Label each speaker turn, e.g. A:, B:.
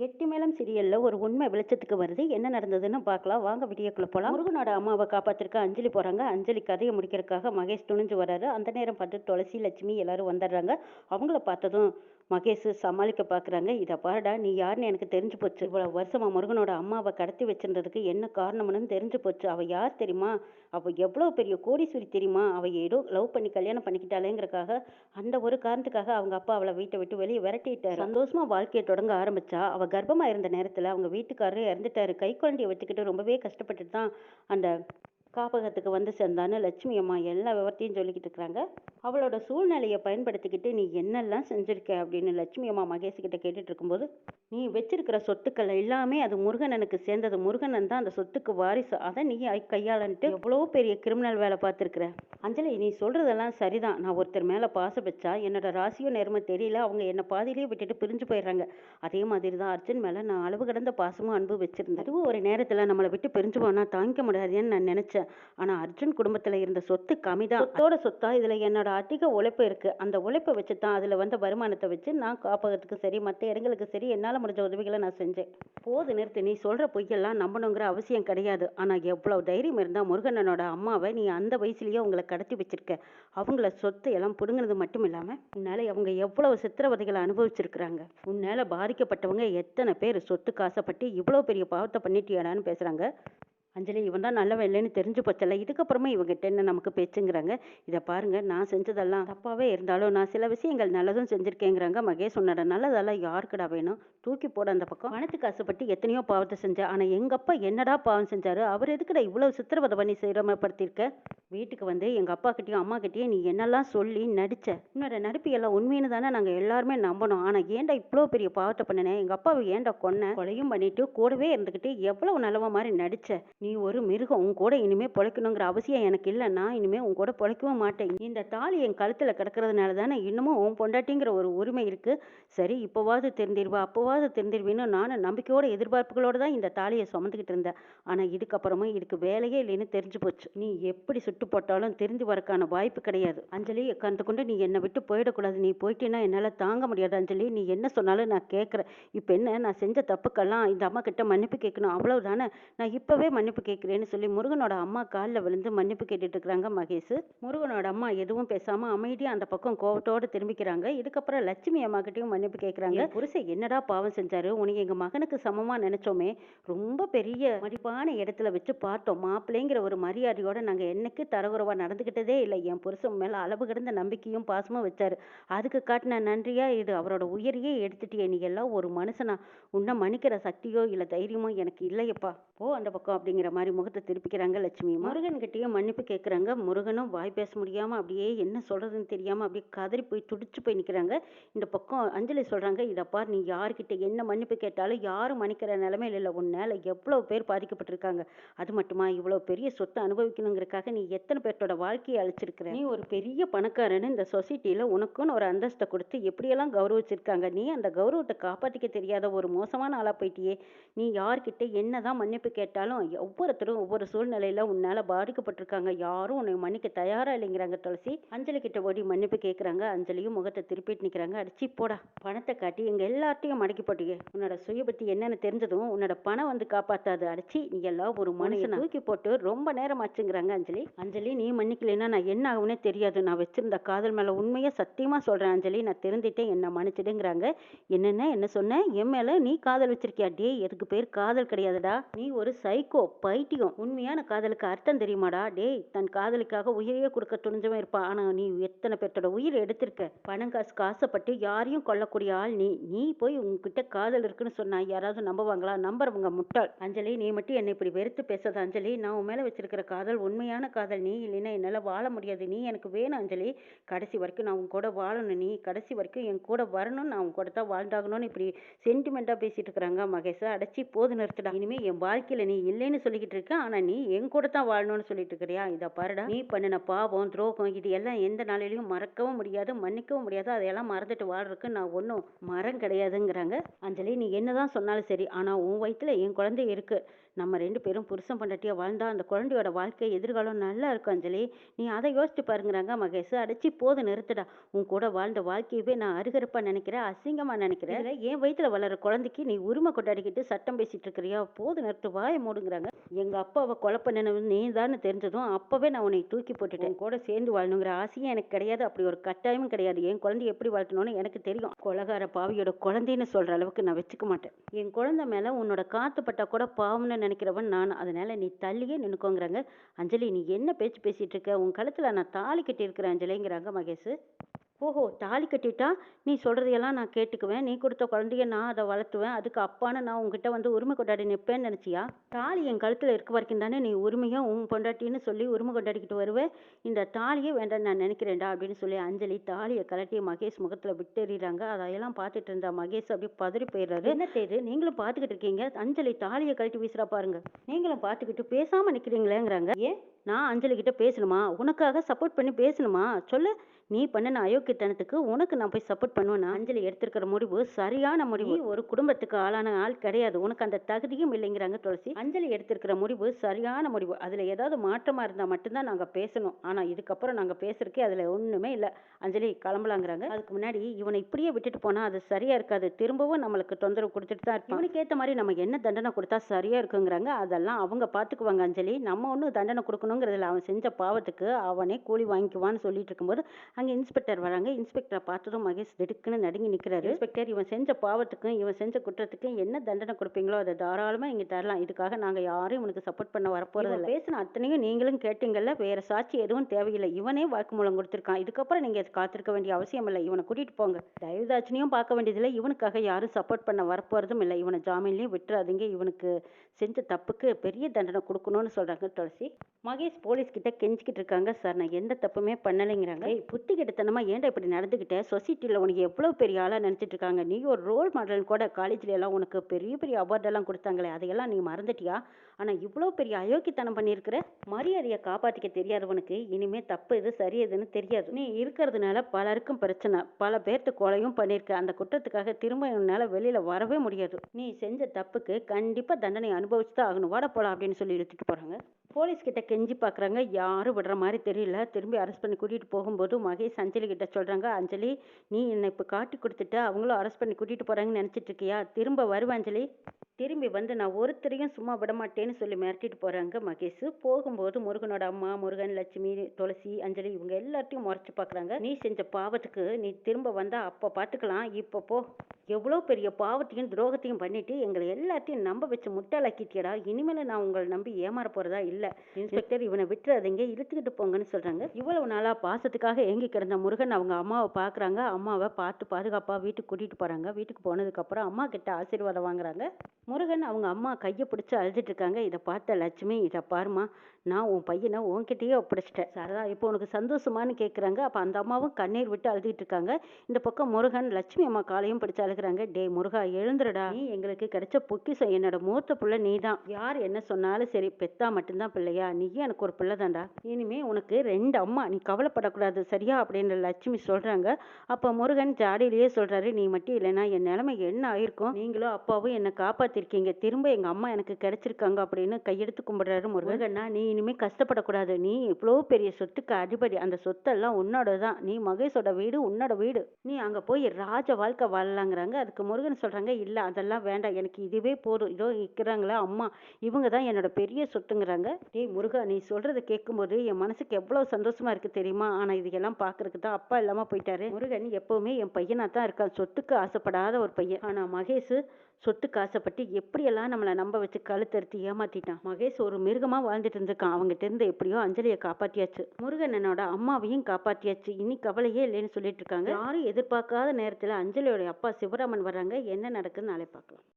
A: கெட்டி மேளம் சீரியலில் ஒரு உண்மை வெளிச்சத்துக்கு வருது. என்ன நடந்ததுன்னு பார்க்கலாம். வாங்க வீடியோக்குள்ள போகலாம் முருகனோட அம்மாவை காப்பாத்திருக்க அஞ்சலி போகிறாங்க அஞ்சலி கதையை முடிக்கிறதுக்காக மகேஷ் துணிஞ்சு வராரு. அந்த நேரம் பார்த்து துளசி லட்சுமி எல்லாரும் வந்துடுறாங்க. அவங்கள பார்த்ததும் மகேஷ் சமாளிக்க பார்க்குறாங்க இதை பாருடா நீ யாருன்னு எனக்கு தெரிஞ்சு போச்சு. இவ்வளோ வருஷமா முருகனோட அம்மாவை கடத்தி வச்சிருந்ததுக்கு என்ன காரணம்னு தெரிஞ்சு போச்சு. அவள் யார் தெரியுமா? அவள் எவ்வளோ பெரிய கோடீஸ்வரி தெரியுமா? அவள் ஏதோ லவ் பண்ணி கல்யாணம் பண்ணிக்கிட்டாளேங்கிறக்காக அந்த ஒரு காரணத்துக்காக அவங்க அப்பா அவளை வீட்டை விட்டு வெளியே விரட்டிட்டாரு. சந்தோஷமாக வாழ்க்கையை தொடங்க ஆரம்பிச்சா அவள் கர்ப்பமாக இருந்த நேரத்தில் அவங்க வீட்டுக்காரரும் இறந்துட்டாரு. கை குழந்தைய வச்சுக்கிட்டு ரொம்பவே கஷ்டப்பட்டுட்டு தான் அந்த காப்பகத்துக்கு வந்து சேர்ந்தான்னு லட்சுமி அம்மா எல்லா விவரத்தையும் சொல்லிக்கிட்டு இருக்கிறாங்க. அவளோட சூழ்நிலையை பயன்படுத்திக்கிட்டு நீ என்னெல்லாம் செஞ்சிருக்க அப்படின்னு லட்சுமி அம்மா மகேஷ்கிட்ட கேட்டுட்டு இருக்கும்போது நீ வச்சிருக்கிற சொத்துக்கள் எல்லாமே அது முருகனனுக்கு சேர்ந்தது. முருகனன் தான் அந்த சொத்துக்கு வாரிசு. அதை நீ ஐ- கையாளன்ட்டு எவ்வளோ பெரிய கிரிமினல் வேலை பார்த்துருக்குற. அஞ்சலி நீ சொல்றதெல்லாம் சரிதான். நான் ஒருத்தர் மேலே பாசம் வச்சா என்னோட ராசியும் நேர்மை தெரியல. அவங்க என்னை பாதியிலேயே விட்டுட்டு பிரிஞ்சு போயிடுறாங்க. அதே மாதிரி தான் அர்ஜுன் மேலே நான் அளவு கடந்த பாசமும் அன்பு வச்சிருந்தேன். அதுவும் ஒரு நேரத்தில் நம்மளை விட்டு பிரிஞ்சு போனா தாங்கிக்க முடியாதுன்னு நான் நினைச்சேன். ஆனால் அர்ஜுன் குடும்பத்தில் இருந்த சொத்து கம்மிதான். சொத்தோட சொத்தா இதில் என்னோட அதிக உழைப்பு இருக்கு. அந்த உழைப்பை வச்சு தான் அதில் வந்த வருமானத்தை வச்சு நான் காப்பகத்துக்கு சரி மற்ற இடங்களுக்கு சரி என்னால் முடிஞ்ச உதவிகளை நான் செஞ்சேன். போது நிறுத்து நீ சொல்கிற பொய்யெல்லாம் நம்பணுங்கிற அவசியம் கிடையாது. ஆனால் எவ்வளோ தைரியம் இருந்தால் முருகனனோட அம்மாவை நீ அந்த வயசுலேயே உங்களை கடத்தி வச்சிருக்க. அவங்கள சொத்து எல்லாம் பிடுங்கினது மட்டும் இல்லாமல் உன்னால் அவங்க எவ்வளவு சித்திரவதைகளை அனுபவிச்சிருக்கிறாங்க. உன்னால பாதிக்கப்பட்டவங்க எத்தனை பேர் சொத்து காசப்பட்டு இவ்வளோ பெரிய பாவத்தை பண்ணிட்டியாடான்னு பேசுகிறாங்க அஞ்சலி இவன் தான் நல்லவன் இல்லைன்னு தெரிஞ்சு போச்சல இதுக்கப்புறமா இவங்கிட்ட என்ன நமக்கு பேச்சுங்கிறாங்க? இதை பாருங்க நான் செஞ்சதெல்லாம் தப்பாவே இருந்தாலும் நான் சில விஷயங்கள் நல்லதும் செஞ்சிருக்கேங்கிறாங்க மகேஷ் உன்னோட நல்லதெல்லாம் யாருக்குடா வேணும்? தூக்கி போட அந்த பக்கம். பணத்துக்கு ஆசைப்பட்டு எத்தனையோ பாவத்தை செஞ்சேன் ஆனா எங்க அப்பா என்னடா பாவம் செஞ்சாரு? அவர் எதுக்குடா இவ்வளவு சித்திரவதை பண்ணி சிரமப்படுத்தியிருக்க? வீட்டுக்கு வந்து எங்க அப்பா கிட்டயும் அம்மா கிட்டயும் நீ என்னெல்லாம் சொல்லி நடிச்ச? உன்னோட நடிப்பு எல்லாம் உண்மைன்னு தானே நாங்க எல்லாருமே நம்பணும். ஆனா ஏன்டா இவ்வளோ பெரிய பாவத்தை பண்ணினேன் எங்க அப்பாவை ஏன்டா கொன்ன? கொலையும் பண்ணிட்டு கூடவே இருந்துக்கிட்டு எவ்வளவு நல்லவ மாதிரி நடிச்ச? நீ ஒரு மிருகம் உன் கூட இனிமே பிழைக்கணுங்கிற அவசியம் எனக்கு இல்லை நான் இனிமே உன் கூட பிழைக்கவும் மாட்டேன். இந்த தாலி என் கழுத்தில் கிடக்கிறதுனால தானே இன்னமும் உன் பொண்டாட்டிங்கிற ஒரு உரிமை இருக்கு. சரி இப்போவாவது தெரிஞ்சிருவா அப்போவாவது தெரிஞ்சிருவின்னு நானும் நம்பிக்கையோட எதிர்பார்ப்புகளோடு தான் இந்த தாலியை சுமந்துக்கிட்டு இருந்தேன். ஆனால் இதுக்கப்புறமா இதுக்கு வேலையே இல்லைன்னு தெரிஞ்சு போச்சு. நீ எப்படி சுட்டு போட்டாலும் தெரிஞ்சு வரக்கான வாய்ப்பு கிடையாது. அஞ்சலி கண்டு கொண்டு நீ என்னை விட்டு போயிடக்கூடாது. நீ போயிட்டேன்னா என்னால் தாங்க முடியாது அஞ்சலி. நீ என்ன சொன்னாலும் நான் கேட்குறேன். இப்போ என்ன? நான் செஞ்ச தப்புக்கெல்லாம் இந்த அம்மா கிட்ட மன்னிப்பு கேட்கணும். அவ்வளவுதானே? நான் இப்போவே மன்னி மன்னிப்பு கேட்குறேன்னு சொல்லி முருகனோட அம்மா காலில் விழுந்து மன்னிப்பு கேட்டுட்டு இருக்கிறாங்க மகேஷ். முருகனோட அம்மா எதுவும் பேசாம அமைதியா அந்த பக்கம் கோவத்தோடு திரும்பிக்கிறாங்க. இதுக்கப்புறம் லட்சுமி அம்மா கிட்டயும் மன்னிப்பு கேட்குறாங்க. புருஷன் என்னடா பாவம் செஞ்சாரு? உனக்கு எங்க மகனுக்கு சமமா நினைச்சோமே. ரொம்ப பெரிய மதிப்பான இடத்துல வச்சு பார்த்தோம். மாப்பிள்ளைங்கிற ஒரு மரியாதையோட நாங்க என்னைக்கு தரகுறவா நடந்துக்கிட்டதே இல்லை. என் புருஷன் மேல அளவு கிடந்த நம்பிக்கையும் பாசமும் வச்சாரு. அதுக்கு காட்டின நன்றியா இது? அவரோட உயிரையே எடுத்துட்டியே நீ எல்லாம் ஒரு மனுஷனா. உன்னை மன்னிக்கிற சக்தியோ இல்லை தைரியமோ எனக்கு இல்லையப்பா. போ அந்த பக்கம் அப்படிங்கிற மாதிரி முகத்தை திருப்பிக்கிறாங்க லட்சுமி முருகன் கிட்டயும் மன்னிப்பு கேட்குறாங்க முருகனும் வாய் பேச முடியாமல் அப்படியே என்ன சொல்கிறதுன்னு தெரியாமல் அப்படியே கதறி போய் துடிச்சு போய் நிற்கிறாங்க இந்த பக்கம் அஞ்சலி சொல்கிறாங்க இதப்பா நீ யார்கிட்ட என்ன மன்னிப்பு கேட்டாலும் யாரும் மன்னிக்கிற நிலமையில இல்லை. உன்னால எவ்வளோ பேர் பாதிக்கப்பட்டிருக்காங்க. அது மட்டுமா? இவ்வளோ பெரிய சொத்தை அனுபவிக்கணுங்கிறக்காக நீ எத்தனை பேர்த்தோட வாழ்க்கையை அழிச்சிருக்கிற? நீ ஒரு பெரிய பணக்காரன்னு இந்த சொசைட்டியில் உனக்குன்னு ஒரு அந்தஸ்தை கொடுத்து எப்படியெல்லாம் கௌரவிச்சிருக்காங்க? நீ அந்த கௌரவத்தை காப்பாற்றிக்க தெரியாத ஒரு மோசமான ஆளாக போயிட்டியே. நீ யார்கிட்ட என்னதான் மன்னிப்பு கேட்டாலும் ஒவ்வொருத்தரும் ஒவ்வொரு சூழ்நிலையில உன்னால பாதிக்கப்பட்டிருக்காங்க. யாரும் உன்னை மன்னிக்க தயாரா இல்லைங்கிறாங்க துளசி. அஞ்சலி கிட்ட ஓடி மன்னிப்பு கேட்குறாங்க அஞ்சலியும் முகத்தை திருப்பிட்டு நிக்கிறாங்க. அடிச்சு போடா. பணத்தை காட்டி எங்க எல்லார்ட்டையும் மடக்கி போட்டீங்க உன்னோட சுய பத்தி என்னன்னு தெரிஞ்சதும் உன்னோட பணம் வந்து காப்பாத்தாது. அடிச்சு நீ எல்லாம் ஒரு மனுஷனை? தூக்கி போட்டு ரொம்ப நேரம் ஆச்சுங்கிறாங்க அஞ்சலி. அஞ்சலி நீ மன்னிக்கலைன்னா நான் என்ன ஆகுனே தெரியாது. நான் வச்சிருந்த காதல் மேல உண்மையா சத்தியமா சொல்றேன் அஞ்சலி. நான் தெரிஞ்சிட்டேன் என்ன மன்னிச்சிடுங்கிறாங்க. என்னென்ன என்ன சொன்ன? என் மேல நீ காதல் வச்சிருக்கியா? டே எதுக்கு பேர் காதல் கிடையாதுடா. நீ ஒரு சைக்கோ பைத்தியம். உண்மையான காதலுக்கு அர்த்தம் தெரியுமாடா? டேய் தன் காதலுக்காக உயிரையே கொடுக்க துணிஞ்சவன் இருப்பான் ஆனா நீ எத்தனை பேர்த்தோட உயிர் எடுத்திருக்க? பணம் காசு காசப்பட்டு யாரையும் கொல்லக்கூடிய ஆள் நீ. நீ போய் உங்ககிட்ட காதல் இருக்குன்னு சொன்னா யாராவது நம்புவாங்களா? நம்புறவங்க முட்டாள். அஞ்சலி நீ மட்டும் என்னை இப்படி வெறுத்து பேசாத அஞ்சலி. நான் உன் மேல வச்சிருக்கிற காதல் உண்மையான காதல் நீ. இல்லைன்னா என்னால வாழ முடியாது. நீ எனக்கு வேணும் அஞ்சலி. கடைசி வரைக்கும் நான் உன் கூட வாழணும் நீ. கடைசி வரைக்கும் என் கூட வரணும் நான் உன் கூட தான் வாழ்ந்தாகணும்னு இப்படி சென்டிமெண்டா பேசிட்டு இருக்கிறாங்க மகேஷா. அடைச்சி போது நிறுத்துடா. இனிமே என் வாழ்க்கையில நீ இல்லைன்னு சொல்லிக்கிட்டு இருக்க ஆனா நீ என் கூட தான் வாழணும்னு சொல்லிட்டு இருக்கிறியா இதை பாருடா. நீ பண்ணின பாவம் துரோகம் இது எல்லாம் எந்த நாளிலையும் மறக்கவும் முடியாது மன்னிக்கவும் முடியாது. அதையெல்லாம் மறந்துட்டு வாழ்றதுக்கு நான் ஒன்றும் மரம் கிடையாதுங்கிறாங்க. அஞ்சலி நீ என்னதான் சொன்னாலும் சரி ஆனா உன் வயிற்றுல என் குழந்தை இருக்கு. நம்ம ரெண்டு பேரும் புருஷன் பொண்டாட்டியா வாழ்ந்தா அந்த குழந்தையோட வாழ்க்கை எதிர்காலம் நல்லா இருக்கும் அஞ்சலி. நீ அதை யோசிச்சு பாருங்கிறாங்க மகேஷ். அடிச்சு போது நிறுத்துடா. உன் கூட வாழ்ந்த வாழ்க்கையவே நான் அருகருப்பா நினைக்கிறேன் அசிங்கமா நினைக்கிறேன். இதுல என் வயித்துல வளர குழந்தைக்கு நீ உரிமை கொண்டாடிக்கிட்டு சட்டம் பேசிட்டு இருக்கிறியா? போது நிறுத்து வாயை மூடுங்கிறாங்க. எங்க அப்பாவை கொலை பண்ணனது நீ தான் தெரிஞ்சதும் அப்பவே நான் உன்னை தூக்கி போட்டுட்டேன். கூட சேர்ந்து வாழணுங்கிற ஆசையும் எனக்கு கிடையாது. அப்படி ஒரு கட்டாயமும் கிடையாது. என் குழந்தைய எப்படி வளர்த்தணும்னு எனக்கு தெரியும். கொலகார பாவியோட குழந்தைன்னு சொல்ற அளவுக்கு நான் வச்சுக்க மாட்டேன். என் குழந்தை மேல உன்னோட காத்து பட்டா கூட பாவம்னு நினைக்கிறவன் நான் அதனால நீ தள்ளியே நின்னுக்கோங்கிறாங்க. அஞ்சலி நீ என்ன பேச்சு பேசிட்டு இருக்க? உன் கழுத்துல நான் தாலி கட்டியிருக்கிறேன் அஞ்சலிங்கிறாங்க மகேஷ். ஓஹோ தாலி கட்டிட்டா? நீ சொல்கிறதையெல்லாம் நான் கேட்டுக்குவேன். நீ கொடுத்த குழந்தைய நான் அதை வளர்த்துவேன். அதுக்கு அப்பான்னு நான் உங்ககிட்ட வந்து உரிமை கொண்டாடி நிற்பேன்னு நினச்சியா? தாலி என் கழுத்தில் இருக்க வரைக்கும் தானே நீ உரிமையாக உன் பொண்டாட்டின்னு சொல்லி உரிமை கொண்டாடிக்கிட்டு வருவேன் இந்த தாலியே வேண்டாம் நான் நினைக்கிறேன்டா அப்படின்னு சொல்லி அஞ்சலி தாலியை கலட்டி மகேஷ் முகத்தில் விட்டெறிகிறாங்க அதையெல்லாம் பார்த்துட்டு இருந்தா மகேஷ் அப்படியே பதறி போயிடுறாரு. என்ன செய்யுது நீங்களும் பார்த்துக்கிட்டு இருக்கீங்க. அஞ்சலி தாலியை கழட்டி வீசுறா பாருங்க. நீங்களும் பார்த்துக்கிட்டு பேசாமல் நிற்கிறீங்களேங்கிறாங்க ஏன் நான் அஞ்சலி கிட்ட பேசணுமா? உனக்காக சப்போர்ட் பண்ணி பேசணுமா? சொல்லு. நீ பண்ணின அயோக்கியத்தனத்துக்கு உனக்கு நான் போய் சப்போர்ட் பண்ணுவேன் அஞ்சலி எடுத்திருக்கிற முடிவு சரியான முடிவு. ஒரு குடும்பத்துக்கு ஆளான ஆள் கிடையாது. உனக்கு அந்த தகுதியும் இல்லைங்கிறாங்க துளசி. அஞ்சலி எடுத்திருக்கிற முடிவு சரியான முடிவு. அதுல ஏதாவது மாற்றமா இருந்தா மட்டும்தான் நாங்க பேசணும். ஆனா இதுக்கப்புறம் நாங்க பேசுறதுக்கே அதுல ஒண்ணுமே இல்ல. அஞ்சலி கிளம்பலாங்கிறாங்க. அதுக்கு முன்னாடி இவனை இப்படியே விட்டுட்டு போனா அது சரியா இருக்காது. திரும்பவும் நம்மளுக்கு தொந்தரவு கொடுத்துட்டு தான் இருப்பான். இவனுக்கு ஏத்த மாதிரி நம்ம என்ன தண்டனை கொடுத்தா சரியா இருக்குங்கிறாங்க. அதெல்லாம் அவங்க பாத்துக்குவாங்க அஞ்சலி. நம்ம ஒன்றும் தண்டனை கொடுக்கணுங்கிறதுல அவன் செஞ்ச பாவத்துக்கு அவனே கூலி வாங்கிக்குவான்னு சொல்லிட்டு இருக்கும்போது அங்கே இன்ஸ்பெக்டர் வராங்க. இன்ஸ்பெக்டரை பார்த்ததும் மகேஷ் திடுக்குன்னு நடுங்கி நிற்கிறாரு இன்ஸ்பெக்டர் இவன் செஞ்ச பாவத்துக்கும் இவன் செஞ்ச குற்றத்துக்கும் என்ன தண்டனை கொடுப்பீங்களோ அதை தாராளமாக இங்கே தரலாம். இதுக்காக நாங்கள் யாரும் இவனுக்கு சப்போர்ட் பண்ண வரப்போறது இல்லை. பேசின அத்தனையும் நீங்களும் கேட்டீங்கல்ல வேற சாட்சி எதுவும் தேவையில்லை. இவனே வாக்குமூலம் கொடுத்துருக்கான். இதுக்கப்புறம் நீங்கள் காத்திருக்க வேண்டிய அவசியம் இல்லை. இவனை கூட்டிட்டு போங்க. தயவுதாட்சணியும் பார்க்க வேண்டியதில்லை. இவனுக்காக யாரும் சப்போர்ட் பண்ண வரப்போறதும் இல்லை. இவனை ஜாமீன்லையும் விட்டுறாதீங்க. இவனுக்கு செஞ்ச தப்புக்கு பெரிய தண்டனை கொடுக்கணும்னு சொல்றாங்க துளசி. மகேஷ் போலீஸ் கிட்ட கெஞ்சிக்கிட்டு இருக்காங்க சார் நான் எந்த தப்புமே பண்ணலைங்கிறாங்க. புத்தி கெடுத்தனமா ஏன்டா இப்படி நடந்துக்கிட்ட சொசைட்டியில் உனக்கு எவ்வளோ பெரிய ஆளாக நினச்சிட்டு இருக்காங்க. நீ ஒரு ரோல் மாடல் கூட காலேஜ்ல எல்லாம் உனக்கு பெரிய பெரிய அவார்டெல்லாம் கொடுத்தாங்களே அதையெல்லாம் நீ மறந்துட்டியா? ஆனால் இவ்வளோ பெரிய அயோக்கியத்தனம் பண்ணியிருக்கிற மரியாதையை காப்பாற்றிக்க தெரியாதவனுக்கு இனிமே தப்பு எது சரி எதுன்னு தெரியாது. நீ இருக்கிறதுனால பலருக்கும் பிரச்சனை. பல பேர்த்து கொலையும் பண்ணியிருக்க. அந்த குற்றத்துக்காக திரும்ப உன்னால வெளியில வரவே முடியாது. நீ செஞ்ச தப்புக்கு கண்டிப்பா தண்டனை அனுபவிச்சு தான் ஆகணும். வாட போகலாம் அப்படின்னு சொல்லி இழுத்துட்டு போகிறாங்க போலீஸ் கிட்ட கெஞ்சி பார்க்குறாங்க யாரும் விடுற மாதிரி தெரியல. திரும்பி அரெஸ்ட் பண்ணி கூட்டிகிட்டு போகும்போது மகேஷ் அஞ்சலி கிட்ட சொல்கிறாங்க அஞ்சலி நீ என்னை இப்போ காட்டி கொடுத்துட்டு? அவங்களும் அரெஸ்ட் பண்ணி கூட்டிகிட்டு போகிறாங்கன்னு நினச்சிட்டு இருக்கியா? திரும்ப வருவேன் அஞ்சலி. திரும்பி வந்து நான் ஒருத்தரையும் சும்மா விட மாட்டேன்னு சொல்லி மிரட்டிட்டு போகிறாங்க மகேஷ். போகும்போது முருகனோட அம்மா முருகன் லட்சுமி துளசி அஞ்சலி இவங்க எல்லாத்தையும் முறைச்சி பார்க்குறாங்க நீ செஞ்ச பாவத்துக்கு நீ திரும்ப வந்தால் அப்போ பார்த்துக்கலாம் இப்போ போ. எவ்வளோ பெரிய பாவத்தையும் துரோகத்தையும் பண்ணிட்டு எங்களை எல்லாத்தையும் நம்ப வச்சு முட்டாளாக்கிட்டியடா. இனிமேல் நான் உங்களை நம்பி ஏமாற போகிறதா இல்லை. இன்ஸ்பெக்டர் இவனை விட்டுறாதீங்க இழுத்துக்கிட்டு போங்கன்னு சொல்றாங்க. இவ்வளவு நாளா பாசத்துக்காக ஏங்கி கிடந்த முருகன் அவங்க அம்மாவை பாக்குறாங்க. அம்மாவை பார்த்து பாதுகாப்பா வீட்டுக்கு கூட்டிட்டு போறாங்க. வீட்டுக்கு போனதுக்கு அப்புறம் அம்மா கிட்ட ஆசீர்வாதம் வாங்குறாங்க. முருகன் அவங்க அம்மா கையை பிடிச்சி அழுதுட்டு இருக்காங்க. இதை பார்த்த லட்சுமி இதை பாருமா நான் உன் பையனை உன்கிட்டயே ஒப்படைச்சிட்டேன். சரதா இப்போ உனக்கு சந்தோஷமான்னு கேட்குறாங்க அப்போ அந்த அம்மாவும் கண்ணீர் விட்டு அழுதுட்டு இருக்காங்க. இந்த பக்கம் முருகன் லட்சுமி அம்மா காலையும் பிடிச்சு அழுகுறாங்க. டே முருகா எழுந்துடா நீ எங்களுக்கு கிடைச்ச பொக்கிஷம் என்னோட மூத்த பிள்ளை நீ தான் யார் என்ன சொன்னாலும் சரி பெத்தா மட்டும்தான் பிள்ளையா. நீயும் எனக்கு ஒரு பிள்ளை தான்டா. இனிமே உனக்கு ரெண்டு அம்மா. நீ கவலைப்படக்கூடாது சரியா? அப்படின்னு லட்சுமி சொல்றாங்க. அப்போ முருகன் ஜாடியிலேயே சொல்றாரு நீ மட்டும் இல்லைன்னா என் நிலைமை என்ன ஆயிருக்கும்? நீங்களும் அப்பாவும் என்னை காப்பாத்திருக்கீங்க. திரும்ப எங்க அம்மா எனக்கு கிடைச்சிருக்காங்க அப்படின்னு கையெடுத்து கும்பிடுறாரு முருகன்னா நீ இனிமேல் கஷ்டப்படக்கூடாது. நீ இவ்வளோ பெரிய சொத்துக்கு அதிபதி. அந்த சொத்தெல்லாம் உன்னோட தான். நீ மகேஷோட வீடு உன்னோட வீடு. நீ அங்கே போய் ராஜ வாழ்க்கை வாழலாங்கிறாங்க. அதுக்கு முருகன் சொல்கிறாங்க இல்லை அதெல்லாம் வேண்டாம். எனக்கு இதுவே போதும். இதோ இருக்கிறாங்களா அம்மா. இவங்க தான் என்னோட பெரிய சொத்துங்கிறாங்க. டேய் முருகா நீ சொல்றதை கேட்கும்போது என் மனசுக்கு எவ்வளோ சந்தோஷமா இருக்கு தெரியுமா? ஆனால் இதெல்லாம் பாக்குறதுக்கு தான் அப்பா இல்லாமல் போயிட்டாரு. முருகன் எப்பவுமே என் பையனாக தான் இருக்கான். சொத்துக்கு ஆசைப்படாத ஒரு பையன். ஆனால் மகேஷ் சொத்துக்கு ஆசைப்பட்டு எப்படியெல்லாம் நம்மளை நம்ப வச்சு கழுத்தறுத்து ஏமாத்திட்டான்? மகேஷ் ஒரு மிருகமாக வாழ்ந்துட்டு இருந்திருக்கான். அவங்ககிட்ட இருந்து எப்படியோ அஞ்சலியை காப்பாத்தியாச்சு. முருகனனோட அம்மாவையும் காப்பாத்தியாச்சு. இனி கவலையே இல்லைன்னு சொல்லிட்டு இருக்காங்க. யாரும் எதிர்பார்க்காத நேரத்தில் அஞ்சலியோட அப்பா சிவராமன் வர்றாங்க. என்ன நடக்குதுன்னு நாளை பார்க்கலாம்.